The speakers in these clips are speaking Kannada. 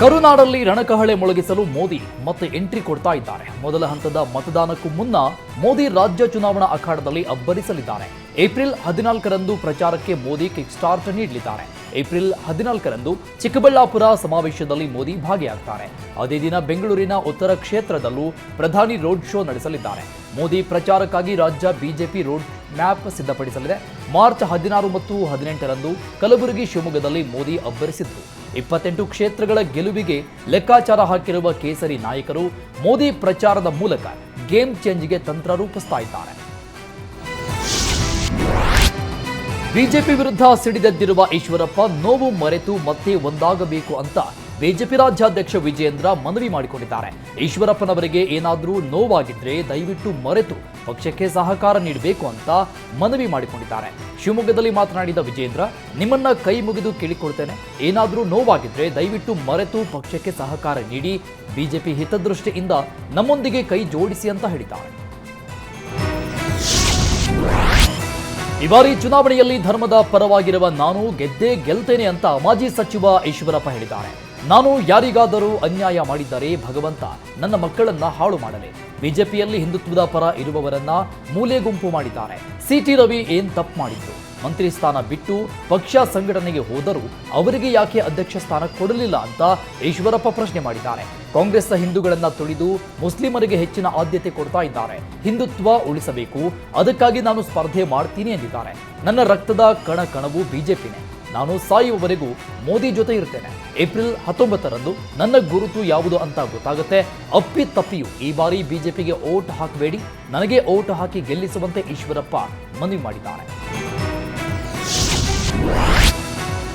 ಕರುನಾಡಲ್ಲಿ ರಣಕಹಳೆ ಮೊಳಗಿಸಲು ಮೋದಿ ಮತ್ತೆ ಎಂಟ್ರಿ ಕೊಡ್ತಾ ಇದ್ದಾರೆ. ಮೊದಲ ಹಂತದ ಮತದಾನಕ್ಕೂ ಮುನ್ನ ಮೋದಿ ರಾಜ್ಯ ಚುನಾವಣಾ ಅಖಾಡದಲ್ಲಿ ಅಬ್ಬರಿಸಲಿದ್ದಾರೆ. ಏಪ್ರಿಲ್ ಹದಿನಾಲ್ಕರಂದು ಪ್ರಚಾರಕ್ಕೆ ಮೋದಿ ಕಿಕ್ ಸ್ಟಾರ್ಟ್ ನೀಡಲಿದ್ದಾರೆ. ಏಪ್ರಿಲ್ ಹದಿನಾಲ್ಕರಂದು ಚಿಕ್ಕಬಳ್ಳಾಪುರ ಸಮಾವೇಶದಲ್ಲಿ ಮೋದಿ ಭಾಗಿಯಾಗ್ತಾರೆ. ಅದೇ ದಿನ ಬೆಂಗಳೂರಿನ ಉತ್ತರ ಕ್ಷೇತ್ರದಲ್ಲೂ ಪ್ರಧಾನಿ ರೋಡ್ ಶೋ ನಡೆಸಲಿದ್ದಾರೆ. ಮೋದಿ ಪ್ರಚಾರಕ್ಕಾಗಿ ರಾಜ್ಯ ಬಿಜೆಪಿ ರೋಡ್ ಮ್ಯಾಪ್ ಸಿದ್ಧಪಡಿಸಲಿದೆ. ಮಾರ್ಚ್ ಹದಿನಾರು ಮತ್ತು ಹದಿನೆಂಟರಂದು ಕಲಬುರಗಿ ಶಿವಮೊಗ್ಗದಲ್ಲಿ ಮೋದಿ ಅಬ್ಬರಿಸಿದ್ರು. ಇಪ್ಪತ್ತೆಂಟು ಕ್ಷೇತ್ರಗಳ ಗೆಲುವಿಗೆ ಲೆಕ್ಕಾಚಾರ ಹಾಕಿರುವ ಕೇಸರಿ ನಾಯಕರು ಮೋದಿ ಪ್ರಚಾರದ ಮೂಲಕ ಗೇಮ್ ಚೇಂಜ್ಗೆ ತಂತ್ರ ರೂಪಿಸ್ತಾ ಇದ್ದಾರೆ ಬಿಜೆಪಿ ವಿರುದ್ಧ ಸಿಡಿದೆದ್ದಿರುವ ಈಶ್ವರಪ್ಪ ನೋವು ಮರೆತು ಮತ್ತೆ ಒಂದಾಗಬೇಕು ಅಂತ ಬಿಜೆಪಿ ರಾಜ್ಯಾಧ್ಯಕ್ಷ ವಿಜಯೇಂದ್ರ ಮನವಿ ಮಾಡಿಕೊಂಡಿದ್ದಾರೆ. ಈಶ್ವರಪ್ಪನವರಿಗೆ ಏನಾದರೂ ನೋವಾಗಿದ್ರೆ ದಯವಿಟ್ಟು ಮರೆತು ಪಕ್ಷಕ್ಕೆ ಸಹಕಾರ ನೀಡಬೇಕು ಅಂತ ಮನವಿ ಮಾಡಿಕೊಂಡಿದ್ದಾರೆ. ಶಿವಮೊಗ್ಗದಲ್ಲಿ ಮಾತನಾಡಿದ ವಿಜೇಂದ್ರ ನಿಮ್ಮನ್ನ ಕೈ ಮುಗಿದು ಕೇಳಿಕೊಳ್ತೇನೆ. ಏನಾದರೂ ನೋವಾಗಿದ್ರೆ ದಯವಿಟ್ಟು ಮರೆತು ಪಕ್ಷಕ್ಕೆ ಸಹಕಾರ ನೀಡಿ ಬಿಜೆಪಿ ಹಿತದೃಷ್ಟಿಯಿಂದ ನಮ್ಮೊಂದಿಗೆ ಕೈ ಜೋಡಿಸಿ ಅಂತ ಹೇಳಿದ್ದಾರೆ. ಈ ಬಾರಿ ಚುನಾವಣೆಯಲ್ಲಿ ಧರ್ಮದ ಪರವಾಗಿರುವ ನಾನು ಗೆದ್ದೇ ಗೆಲ್ತೇನೆ ಅಂತ ಮಾಜಿ ಸಚಿವ ಈಶ್ವರಪ್ಪ ಹೇಳಿದ್ದಾರೆ. ನಾನು ಯಾರಿಗಾದರೂ ಅನ್ಯಾಯ ಮಾಡಿದ್ದರೆ ಭಗವಂತ ನನ್ನ ಮಕ್ಕಳನ್ನ ಹಾಳು ಮಾಡಲಿ. ಬಿಜೆಪಿಯಲ್ಲಿ ಹಿಂದುತ್ವದ ಪರ ಇರುವವರನ್ನ ಮೂಲೆ ಗುಂಪು ಮಾಡಿದ್ದಾರೆ. ಸಿಟಿ ರವಿ ಏನ್ ತಪ್ಪು ಮಾಡಿದ್ರು ಮಂತ್ರಿ ಸ್ಥಾನ ಬಿಟ್ಟು ಪಕ್ಷ ಸಂಘಟನೆಗೆ ಹೋದರೂ ಅವರಿಗೆ ಯಾಕೆ ಅಧ್ಯಕ್ಷ ಸ್ಥಾನ ಕೊಡಲಿಲ್ಲ ಅಂತ ಈಶ್ವರಪ್ಪ ಪ್ರಶ್ನೆ ಮಾಡಿದ್ದಾರೆ. ಕಾಂಗ್ರೆಸ್ನ ಹಿಂದೂಗಳನ್ನ ತುಳಿದು ಮುಸ್ಲಿಮರಿಗೆ ಹೆಚ್ಚಿನ ಆದ್ಯತೆ ಕೊಡ್ತಾ ಇದ್ದಾರೆ. ಹಿಂದುತ್ವ ಉಳಿಸಬೇಕು. ಅದಕ್ಕಾಗಿ ನಾನು ಸ್ಪರ್ಧೆ ಮಾಡ್ತೀನಿ ಎಂದಿದ್ದಾರೆ. ನನ್ನ ರಕ್ತದ ಕಣ ಕಣವು ಬಿಜೆಪಿನೇ. ನಾನು ಸಾಯುವವರೆಗೂ ಮೋದಿ ಜೊತೆ ಇರ್ತೇನೆ. ಏಪ್ರಿಲ್ ಹತ್ತೊಂಬತ್ತರಂದು ನನ್ನ ಗುರುತು ಯಾವುದು ಅಂತ ಗೊತ್ತಾಗುತ್ತೆ? ಅಪ್ಪಿ ತಪ್ಪಿಯು ಈ ಬಾರಿ ಬಿಜೆಪಿಗೆ ಓಟ್ ಹಾಕಬೇಡಿ. ನನಗೆ ಓಟ್ ಹಾಕಿ ಗೆಲ್ಲಿಸುವಂತೆ ಈಶ್ವರಪ್ಪ ಮನವಿ ಮಾಡಿದ್ದಾರೆ.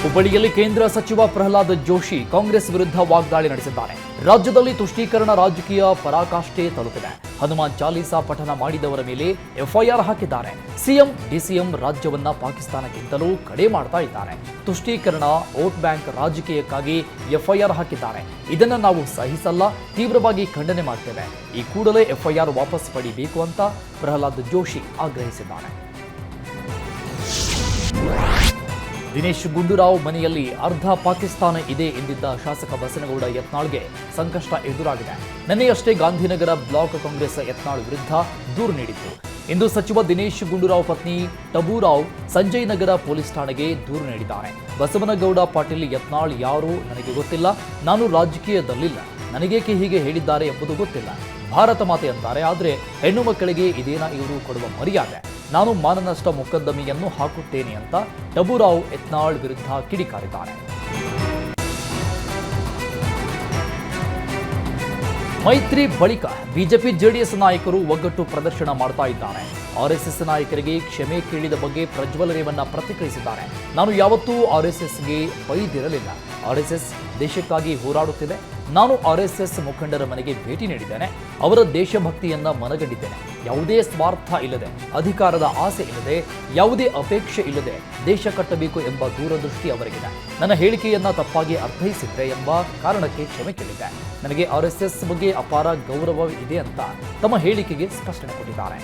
ಹುಬ್ಬಳ್ಳಿಯಲ್ಲಿ ಕೇಂದ್ರ ಸಚಿವ ಪ್ರಹ್ಲಾದ್ ಜೋಶಿ ಕಾಂಗ್ರೆಸ್ ವಿರುದ್ಧ ವಾಗ್ದಾಳಿ ನಡೆಸಿದ್ದಾರೆ. ರಾಜ್ಯದಲ್ಲಿ ತುಷ್ಟೀಕರಣ ರಾಜಕೀಯ ಪರಾಕಾಷ್ಠೆ ತಲುಪಿದೆ. ಹನುಮಾನ್ ಚಾಲೀಸಾ ಪಠನ ಮಾಡಿದವರ ಮೇಲೆ ಎಫ್ಐಆರ್ ಹಾಕಿದ್ದಾರೆ. ಸಿಎಂ, ಡಿಸಿಎಂ ರಾಜ್ಯವನ್ನ ಪಾಕಿಸ್ತಾನಕ್ಕಿಂತಲೂ ಕಡೆ ಮಾಡ್ತಾ ಇದ್ದಾರೆ. ತುಷ್ಟೀಕರಣ ವೋಟ್ ಬ್ಯಾಂಕ್ ರಾಜಕೀಯಕ್ಕಾಗಿ ಎಫ್ಐಆರ್ ಹಾಕಿದ್ದಾರೆ. ಇದನ್ನ ನಾವು ಸಹಿಸಲ್ಲ, ತೀವ್ರವಾಗಿ ಖಂಡನೆ ಮಾಡ್ತೇವೆ. ಈ ಕೂಡಲೇ ಎಫ್ಐಆರ್ ವಾಪಸ್ ಪಡಿಬೇಕು ಅಂತ ಪ್ರಹ್ಲಾದ್ ಜೋಶಿ ಆಗ್ರಹಿಸಿದ್ದಾರೆ. ದಿನೇಶ್ ಗುಂಡೂರಾವ್ ಮನೆಯಲ್ಲಿ ಅರ್ಧ ಪಾಕಿಸ್ತಾನ ಇದೆ ಎಂದಿದ್ದ ಶಾಸಕ ಬಸನಗೌಡ ಯತ್ನಾಳ್ಗೆ ಸಂಕಷ್ಟ ಎದುರಾಗಿದೆ. ನಿನ್ನೆಯಷ್ಟೇ ಗಾಂಧಿನಗರ ಬ್ಲಾಕ್ ಕಾಂಗ್ರೆಸ್ ಯತ್ನಾಳ್ ವಿರುದ್ಧ ದೂರು ನೀಡಿತ್ತು. ಇಂದು ಸಚಿವ ದಿನೇಶ್ ಗುಂಡೂರಾವ್ ಪತ್ನಿ ಟಬೂರಾವ್ ಸಂಜಯ್ ನಗರ ಪೊಲೀಸ್ ಠಾಣೆಗೆ ದೂರು ನೀಡಿದ್ದಾರೆ. ಬಸವನಗೌಡ ಪಾಟೀಲ್ ಯತ್ನಾಳ್ ಯಾರು ನನಗೆ ಗೊತ್ತಿಲ್ಲ. ನಾನು ರಾಜಕೀಯದಲ್ಲಿಲ್ಲ. ನನಗೇಕೆ ಹೀಗೆ ಹೇಳಿದ್ದಾರೆ ಎಂಬುದು ಗೊತ್ತಿಲ್ಲ. ಭಾರತ ಮಾತೆ ಅಂತಾರೆ, ಆದರೆ ಹೆಣ್ಣು ಮಕ್ಕಳಿಗೆ ಇದೇನ ಇವರು ಕೊಡುವ ಮರ್ಯಾದೆ? ನಾನು ಮಾನನಷ್ಟ ಮೊಕದ್ದಮೆಯನ್ನು ಹಾಕುತ್ತೇನೆ ಅಂತ ಡಬುರಾವ್ ಯತ್ನಾಳ್ ವಿರುದ್ಧ ಕಿಡಿಕಾರಿದ್ದಾರೆ. ಮೈತ್ರಿ ಬಳಿಕ ಬಿಜೆಪಿ ಜೆಡಿಎಸ್ ನಾಯಕರು ಒಗ್ಗಟ್ಟು ಪ್ರದರ್ಶನ ಮಾಡ್ತಾ ಇದ್ದಾರೆ. ಆರ್ಎಸ್ಎಸ್ ನಾಯಕರಿಗೆ ಕ್ಷಮೆ ಕೇಳಿದ ಬಗ್ಗೆ ಪ್ರಜ್ವಲ್ ರೇವಣ್ಣ ಪ್ರತಿಕ್ರಿಯಿಸಿದ್ದಾರೆ. ನಾನು ಯಾವತ್ತೂ ಆರ್ಎಸ್ಎಸ್ಗೆ ಬೈದಿರಲಿಲ್ಲ. ಆರ್ಎಸ್ಎಸ್ ದೇಶಕ್ಕಾಗಿ ಹೋರಾಡುತ್ತಿದೆ. ನಾನು ಆರ್ಎಸ್ಎಸ್ ಮುಖಂಡರ ಮನೆಗೆ ಭೇಟಿ ನೀಡಿದ್ದೇನೆ. ಅವರ ದೇಶಭಕ್ತಿಯನ್ನ ಮನಗಂಡಿದ್ದೇನೆ. ಯಾವುದೇ ಸ್ವಾರ್ಥ ಇಲ್ಲದೆ, ಅಧಿಕಾರದ ಆಸೆ ಇಲ್ಲದೆ, ಯಾವುದೇ ಅಪೇಕ್ಷೆ ಇಲ್ಲದೆ ದೇಶ ಕಟ್ಟಬೇಕು ಎಂಬ ದೂರದೃಷ್ಟಿ ಅವರಿಗಿದೆ. ನನ್ನ ಹೇಳಿಕೆಯನ್ನ ತಪ್ಪಾಗಿ ಅರ್ಥೈಸಿದ್ರೆ ಎಂಬ ಕಾರಣಕ್ಕೆ ಕ್ಷಮೆ ಕೇಳಿದೆ ನನಗೆ ಆರ್ಎಸ್ಎಸ್ ಬಗ್ಗೆ ಅಪಾರ ಗೌರವ ಇದೆ ಅಂತ ತಮ್ಮ ಹೇಳಿಕೆಗೆ ಸ್ಪಷ್ಟನೆ ಕೊಟ್ಟಿದ್ದಾರೆ.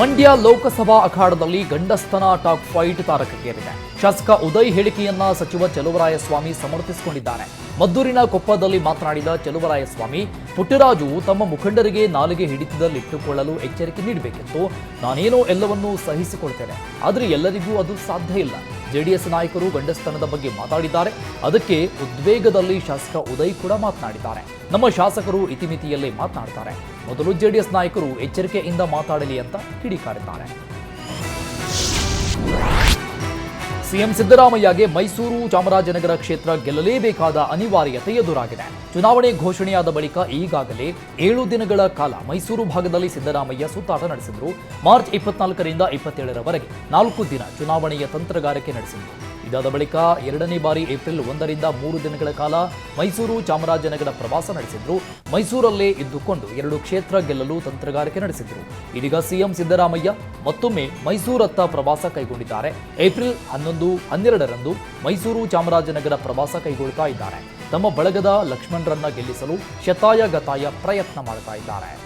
ಮಂಡ್ಯ ಲೋಕಸಭಾ ಅಖಾಡದಲ್ಲಿ ಗಂಡಸ್ತನ ಟಾಪ್ ಫೈಟ್ ತಾರಕಕ್ಕೇರಿದೆ. ಶಾಸಕ ಉದಯ್ ಹೇಳಿಕೆಯನ್ನ ಸಚಿವ ಚಲುವರಾಯಸ್ವಾಮಿ ಸಮರ್ಥಿಸಿಕೊಂಡಿದ್ದಾರೆ. ಮದ್ದೂರಿನ ಕೊಪ್ಪದಲ್ಲಿ ಮಾತನಾಡಿದ ಚಲುವರಾಯಸ್ವಾಮಿ, ಪುಟ್ಟರಾಜು ತಮ್ಮ ಮುಖಂಡರಿಗೆ ನಾಲಿಗೆ ಹಿಡಿತದಲ್ಲಿಟ್ಟುಕೊಳ್ಳಲು ಎಚ್ಚರಿಕೆ ನೀಡಬೇಕಿತ್ತು ನಾನೇನೋ ಎಲ್ಲವನ್ನೂ ಸಹಿಸಿಕೊಳ್ತೇನೆ. ಆದರೆ ಎಲ್ಲರಿಗೂ ಅದು ಸಾಧ್ಯ ಇಲ್ಲ. ಜೆಡಿಎಸ್ ನಾಯಕರು ಗಂಡಸ್ತನದ ಬಗ್ಗೆ ಮಾತಾಡಿದ್ದಾರೆ. ಅದಕ್ಕೆ ಉದ್ವೇಗದಲ್ಲಿ ಶಾಸಕ ಉದಯ್ ಕೂಡ ಮಾತನಾಡಿದ್ದಾರೆ. ನಮ್ಮ ಶಾಸಕರು ಇತಿಮಿತಿಯಲ್ಲೇ ಮಾತನಾಡ್ತಾರೆ. ಮೊದಲು ಜೆಡಿಎಸ್ ನಾಯಕರು ಎಚ್ಚರಿಕೆಯಿಂದ ಮಾತಾಡಲಿ ಅಂತ ಕಿಡಿಕಾರಿದ್ದಾರೆ. ಸಿಎಂ ಸಿದ್ದರಾಮಯ್ಯಗೆ ಮೈಸೂರು ಚಾಮರಾಜನಗರ ಕ್ಷೇತ್ರ ಗೆಲ್ಲಲೇಬೇಕಾದ ಅನಿವಾರ್ಯತೆ ಎದುರಾಗಿದೆ. ಚುನಾವಣೆ ಘೋಷಣೆಯಾದ ಬಳಿಕ ಈಗಾಗಲೇ ಏಳು ದಿನಗಳ ಕಾಲ ಮೈಸೂರು ಭಾಗದಲ್ಲಿ ಸಿದ್ದರಾಮಯ್ಯ ಸುತ್ತಾಟ ನಡೆಸಿದ್ರು. ಮಾರ್ಚ್ ಇಪ್ಪತ್ನಾಲ್ಕರಿಂದ ಇಪ್ಪತ್ತೇಳರವರೆಗೆ ನಾಲ್ಕು ದಿನ ಚುನಾವಣೆಯ ತಂತ್ರಗಾರಿಕೆ ನಡೆಸಿದ್ರು. ಇದಾದ ಬಳಿಕ ಎರಡನೇ ಬಾರಿ ಏಪ್ರಿಲ್ ಒಂದರಿಂದ ಮೂರು ದಿನಗಳ ಕಾಲ ಮೈಸೂರು ಚಾಮರಾಜನಗರ ಪ್ರವಾಸ ನಡೆಸಿದ್ರು. ಮೈಸೂರಲ್ಲೇ ಇದ್ದುಕೊಂಡು ಎರಡು ಕ್ಷೇತ್ರ ಗೆಲ್ಲಲು ತಂತ್ರಗಾರಿಕೆ ನಡೆಸಿದ್ರು. ಇದೀಗ ಸಿಎಂ ಸಿದ್ದರಾಮಯ್ಯ ಮತ್ತೊಮ್ಮೆ ಮೈಸೂರತ್ತ ಪ್ರವಾಸ ಕೈಗೊಂಡಿದ್ದಾರೆ. ಏಪ್ರಿಲ್ ಹನ್ನೊಂದು, ಹನ್ನೆರಡರಂದು ಮೈಸೂರು ಚಾಮರಾಜನಗರ ಪ್ರವಾಸ ಕೈಗೊಳ್ತಾ ಇದ್ದಾರೆ. ತಮ್ಮ ಬಳಗದ ಲಕ್ಷ್ಮಣರನ್ನ ಗೆಲ್ಲಿಸಲು ಶತಾಯ ಗತಾಯ ಪ್ರಯತ್ನ ಮಾಡ್ತಾ ಇದ್ದಾರೆ.